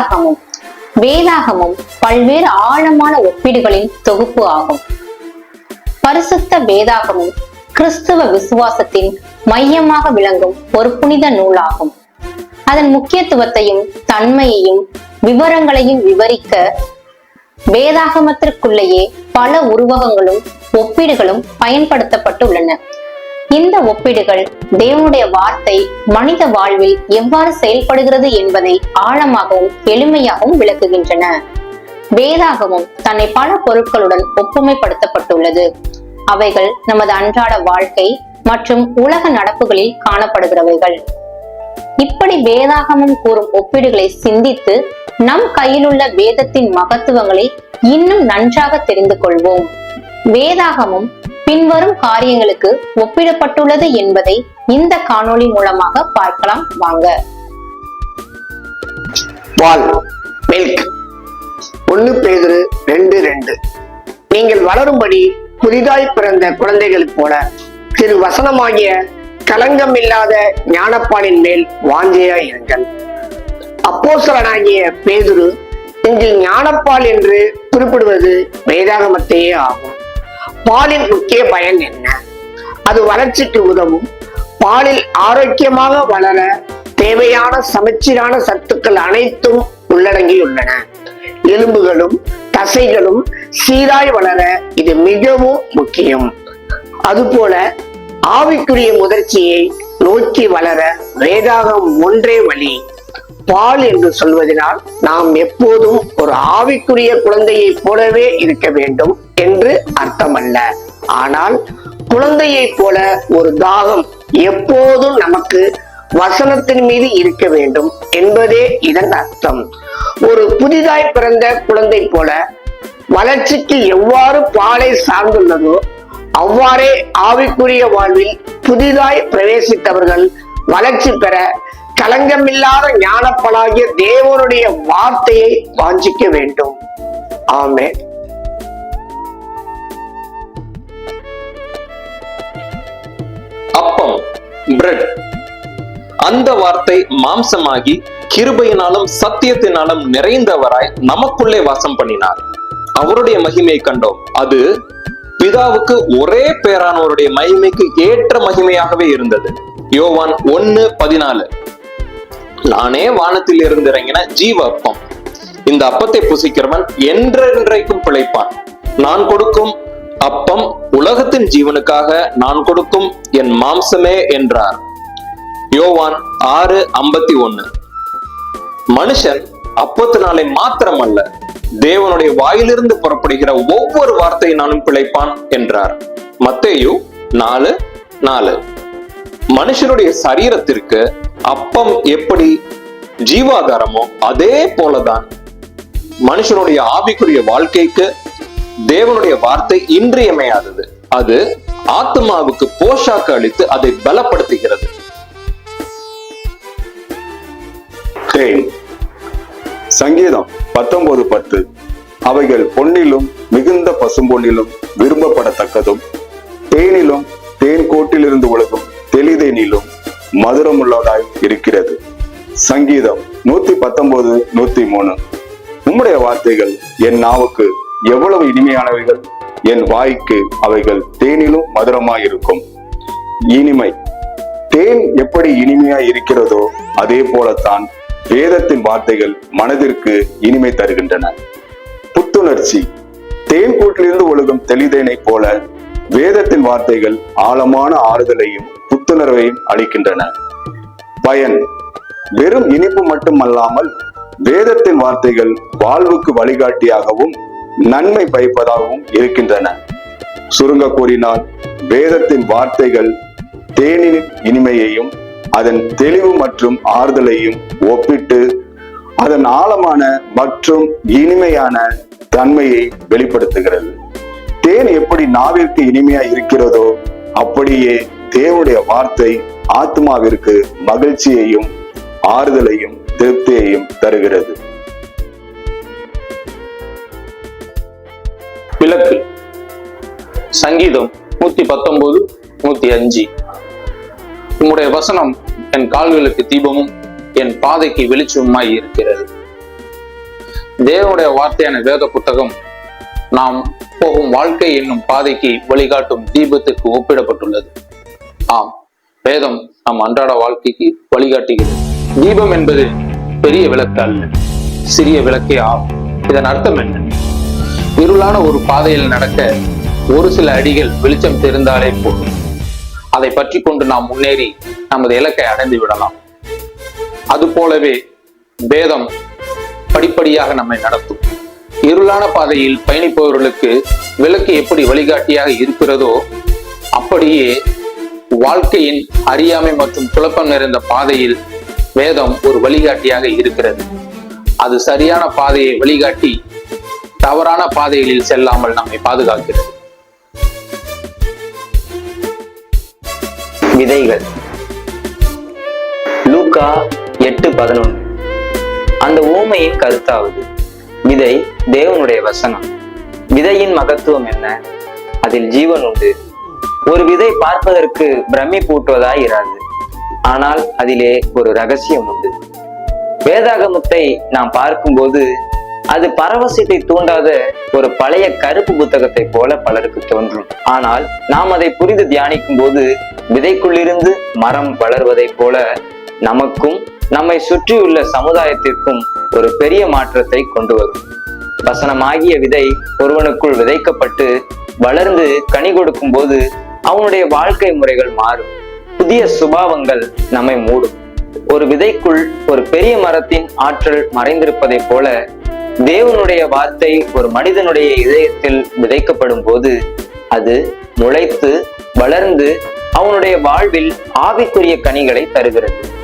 வேதாகமம் வேதாகமம் பல்வேறு ஆழமான ஒப்பீடுகளின் தொகுப்பு ஆகும். பரிசுத்த வேதாகமம் கிறிஸ்துவ விசுவாசத்தின் மையமாக விளங்கும் ஒரு புனித நூலாகும். அதன் முக்கியத்துவத்தையும் தன்மையையும் விவரங்களையும் விவரிக்க வேதாகமத்திற்குள்ளேயே பல உருவகங்களும் ஒப்பீடுகளும் பயன்படுத்தப்பட்டுள்ளன. இந்த ஒப்பீடுகள் தேவனுடைய வார்த்தை மனித வாழ்வில் எவ்வாறு செயல்படுகிறது என்பதை ஆழமாகவும் எளிமையாகவும் விளக்குகின்றன. வேதாகமும் தன்னை பல பொருட்களுடன் ஒப்புமைப்படுத்தப்பட்டுள்ளது. அவைகள் நமது அன்றாட வாழ்க்கை மற்றும் உலக நடப்புகளில் காணப்படுகிறவைகள். இப்படி வேதாகமம் கூறும் ஒப்பீடுகளை சிந்தித்து நம் கையிலுள்ள வேதத்தின் மகத்துவங்களை இன்னும் நன்றாக தெரிந்து கொள்வோம். வேதாகமும் பின்வரும் காரியங்களுக்கு ஒப்பிடப்பட்டுள்ளது என்பதை இந்த காணொளி மூலமாக பார்க்கலாம். வாங்க. பால் மில்க். ஒன்னு பேதுரு ரெண்டு ரெண்டு. நீங்கள் வளரும்படி புதிதாய் பிறந்த குழந்தைகள் போல திரு வசனமாகிய கலங்கம் இல்லாத ஞானப்பாலின் மேல் வாஞ்சையாய் இருங்கள். அப்போசலனாகிய பேதுரு இங்கு ஞானப்பால் என்று குறிப்பிடுவது வேதாகமத்தையே ஆகும். பாலின் முக்கிய பயன் என்ன? அது வளர்ச்சிக்கு உதவும். பாலில் ஆரோக்கியமாக வளர தேவையான சமச்சீரான சத்துக்கள் அனைத்தும் உள்ளடங்கியுள்ளன. எலும்புகளும் தசைகளும் சீராய் வளர இது மிகவும் முக்கியம். அதுபோல ஆவிக்குரிய முதிர்ச்சியை நோக்கி வளர வேதாகம் ஒன்றே வழி. பால் என்று சொல்வதனால் நாம் எப்போதும் ஒரு ஆவிக்குரிய குழந்தையை போலவே இருக்க வேண்டும் என்று அர்த்தமல்ல. ஆனால் குழந்தையை போல ஒரு தாகம் எப்போதும் நமக்கு வசனத்தின் மீது இருக்க வேண்டும் என்பதே இதன் அர்த்தம். ஒரு புதிதாய் பிறந்த குழந்தை போல வளர்ச்சிக்கு எவ்வாறு பாலை சார்ந்துள்ளதோ அவ்வாறே ஆவிக்குரிய வாழ்வில் புதிதாய் பிரவேசித்தவர்கள் வளர்ச்சி பெற களங்கமில்லாத ஞானப்பலாகிய தேவனுடைய வார்த்தையை வாஞ்சிக்க வேண்டும். ஆமே அப்பம் பிரெட் அந்த வார்த்தை மாம்சமாகி கிருபையினாலும் சத்தியத்தினாலும் நிறைந்தவராய் நமக்குள்ளே வாசம் பண்ணினார். அவருடைய மகிமையை கண்டோம். அது பிதாவுக்கு ஒரே பேரானவருடைய மகிமைக்கு ஏற்ற மகிமையாகவே இருந்தது. யோவான் ஒன்னு பதினாலு. நானே வானத்தில் இருந்து இறங்கின ஜீவ அப்பம் இந்த அப்பத்தை புசிக்கிறவன் என்றென்றைக்கும் பிழைப்பான். நான் கொடுக்கும் அப்பம் உலகத்தின் ஜீவனுக்காக நான் கொடுக்கும் என் மாம்சமே என்றார். யோவான் ஆறு ஐம்பத்தி ஒன்னு. மனுஷன் அப்பத்தினாலே மாத்திரமல்ல தேவனுடைய வாயிலிருந்து புறப்படுகிற ஒவ்வொரு வார்த்தையினாலும் பிழைப்பான் என்றார். மத்தேயு நாலு நாலு. மனுஷனுடைய சரீரத்திற்கு அப்பம் எப்படி ஜீவாதாரமோ அதே போலதான் மனுஷனுடைய ஆவிக்குரிய வாழ்க்கைக்கு தேவனுடைய வார்த்தை இன்றியமையாதது. அது ஆத்மாவுக்கு போஷாக்கு அளித்து அதை பலப்படுத்துகிறது. சங்கீதம் பத்தொன்பது பத்து. அவைகள் பொன்னிலும் மிகுந்த பசும்பொன்னிலும் விரும்பப்படத்தக்கதும் மதுரமுள்ளதாய் இருக்கிறது. சங்கீதம் நூத்தி பத்தொன்பது நூத்தி மூணு உம்முடைய வார்த்தைகள் என் நாவுக்கு எவ்வளவு இனிமையானவைகள். என் வாய்க்கு அவைகள் தேனிலும் மதுரமாயிருக்கும். இனிமை. தேன் எப்படி இனிமையாய் இருக்கிறதோ அதே போலத்தான் வேதத்தின் வார்த்தைகள் மனதிற்கு இனிமை தருகின்றன. புத்துணர்ச்சி. தேன் கூட்டிலிருந்து ஒழுகும் தெளிதேனை போல வேதத்தின் வார்த்தைகள் ஆழமான ஆறுதலையும் புத்துணர்வையும் அளிக்கின்றன. பயன் வெறும் இனிப்பு மட்டுமல்லாமல் வேதத்தின் வார்த்தைகள் வாழ்வுக்கு வழிகாட்டியாகவும் நன்மை பயப்பதாகவும் இருக்கின்றன. சுருங்க கூறினால் வேதத்தின் வார்த்தைகள் தேனின் இனிமையையும் அதன் தெளிவு மற்றும் ஆறுதலையும் ஒப்பிட்டு அதன் ஆழமான மற்றும் இனிமையான தன்மையை வெளிப்படுத்துகிறது. தேன் எப்படி நாவிற்கு இனிமையா இருக்கிறதோ அப்படியே தேவனுடைய வார்த்தை ஆத்மாவிற்கு மகிழ்ச்சியையும் ஆறுதலையும் திருப்தியையும் தருகிறது. விளக்கு. சங்கீதம் நூத்தி பத்தொன்பது நூத்தி அஞ்சு உம்முடைய வசனம் என் கால்களுக்கு தீபமும் என் பாதைக்கு வெளிச்சமுமாய் இருக்கிறது. தேவனுடைய வார்த்தையான வேத புத்தகம் நாம் போகும் வாழ்க்கை என்னும் பாதைக்கு வழிகாட்டும் தீபத்துக்கு ஒப்பிடப்பட்டுள்ளது. ஆம் வேதம் நம் அன்றாட வாழ்க்கைக்கு வழிகாட்டுகிறது. தீபம் என்பது பெரிய விளக்கு அல்ல சிறிய விளக்கே ஆகும் இதன் அர்த்தம் என்ன? இருளான ஒரு பாதையில் நடக்க ஒரு சில அடிகள் வெளிச்சம் தெரிந்தாலே போதும். அதை பற்றி கொண்டு நாம் முன்னேறி நமது இலக்கை அடைந்து விடலாம். அது போலவே வேதம் படிப்படியாக நம்மை நடத்தும். இருளான பாதையில் பயணிப்பவர்களுக்கு விளக்கு எப்படி வழிகாட்டியாக இருக்கிறதோ அப்படியே வாழ்க்கையின் அறியாமை மற்றும் குழப்பம் நிறைந்த பாதையில் வேதம் ஒரு வழிகாட்டியாக இருக்கிறது. அது சரியான பாதையை வழிகாட்டி தவறான பாதைகளில் செல்லாமல் நம்மை பாதுகாக்கிறது. விதைகள். லூக்கா எட்டு பதினொன்று. அந்த ஊமையின் கருத்தாவது விதை தேவனுடைய வசனம். விதையின் மகத்துவம் என்ன? அதில் ஜீவன் உண்டு. ஒரு விதை பார்ப்பதற்கு பிரமிப்பூட்டுவதாய் இராது. ஆனால் அதிலே ஒரு ரகசியம் உண்டு. வேதாகமத்தை நாம் பார்க்கும்போது அது பரவசத்தை தூண்டாத ஒரு பழைய கருப்பு புத்தகத்தை போல பலருக்கு தோன்றும். ஆனால் நாம் அதை புரிந்து தியானிக்கும் போது விதைக்குள்ளிருந்து மரம் வளர்வதைப் போல நமக்கும் நம்மை சுற்றியுள்ள சமுதாயத்திற்கும் ஒரு பெரிய மாற்றத்தை கொண்டு வரும். வசனமாகிய விதை ஒருவனுக்குள் விதைக்கப்பட்டு வளர்ந்து கனி கொடுக்கும் போது அவனுடைய வாழ்க்கை முறைகள் மாறும். புதிய சுபாவங்கள் நம்மை மூடும். ஒரு விதைக்குள் ஒரு பெரிய மரத்தின் ஆற்றல் மறைந்திருப்பதைப் போல தேவனுடைய வார்த்தை ஒரு மனிதனுடைய இதயத்தில் விதைக்கப்படும் போது அது முளைத்து வளர்ந்து அவனுடைய வாழ்வில் ஆவிக்குரிய கனிகளை தருகிறது.